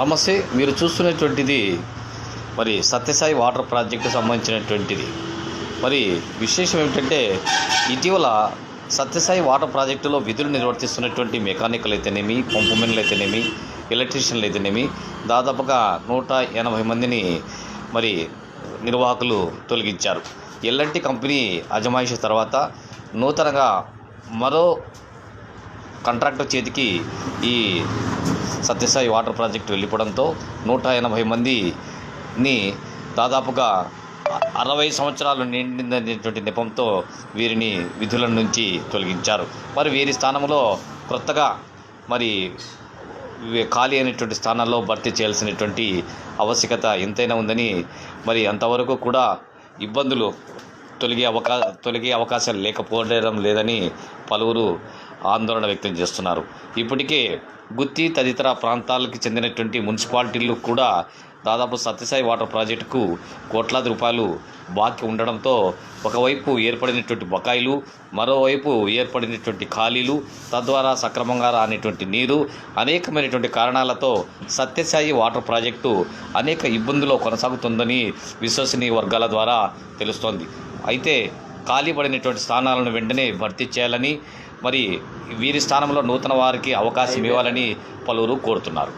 నమస్తే మీరు చూస్తున్నటువంటిది మరి సత్యసాయి వాటర్ ప్రాజెక్టు సంబంధించినటువంటిది. మరి విశేషం ఏమిటంటే ఇటీవల సత్యసాయి వాటర్ ప్రాజెక్టులో విధులు నిర్వర్తిస్తున్నటువంటి మెకానికల్ అయితేనేమి పంపుమెన్లు అయితేనేమి ఎలక్ట్రీషియన్లు అయితేనేమి దాదాపుగా నూట ఎనభై మందిని మరి నిర్వాహకులు తొలగించారు. ఎల్ఎన్టీ కంపెనీ అజమాయిషి తర్వాత నూతనంగా మరో కాంట్రాక్టర్ చేతికి ఈ సత్యసాయి వాటర్ ప్రాజెక్టు వెళ్ళిపోవడంతో నూట ఎనభై మందిని దాదాపుగా అరవై సంవత్సరాలు నిండినటువంటి నెపంతో వీరిని విధుల నుంచి తొలగించారు. మరి వీరి స్థానంలో కొత్తగా మరి ఖాళీ అయినటువంటి స్థానాల్లో భర్తీ చేయాల్సినటువంటి ఆవశ్యకత ఎంతైనా ఉందని మరి అంతవరకు కూడా ఇబ్బందులు తొలగే అవకా తొలగే అవకాశాలు లేకపోవడం లేదని పలువురు ఆందోళన వ్యక్తం చేస్తున్నారు. ఇప్పటికే గుత్తి తదితర ప్రాంతాలకు చెందినటువంటి మున్సిపాలిటీలు కూడా దాదాపు సత్యసాయి వాటర్ ప్రాజెక్టుకు కోట్లాది రూపాయలు బాకీ ఉండడంతో ఒకవైపు ఏర్పడినటువంటి బకాయిలు మరోవైపు ఏర్పడినటువంటి ఖాళీలు తద్వారా సక్రమంగా రానటువంటి నీరు అనేకమైనటువంటి కారణాలతో సత్యసాయి వాటర్ ప్రాజెక్టు అనేక ఇబ్బందులు కొనసాగుతుందని విశ్వసనీయ వర్గాల ద్వారా తెలుస్తోంది. అయితే ఖాళీ పడినటువంటి స్థానాలను వెంటనే భర్తీ చేయాలని మరి వీరి స్థానంలో నూతన వారికి అవకాశం ఇవ్వాలని పలువురు కోరుతున్నారు.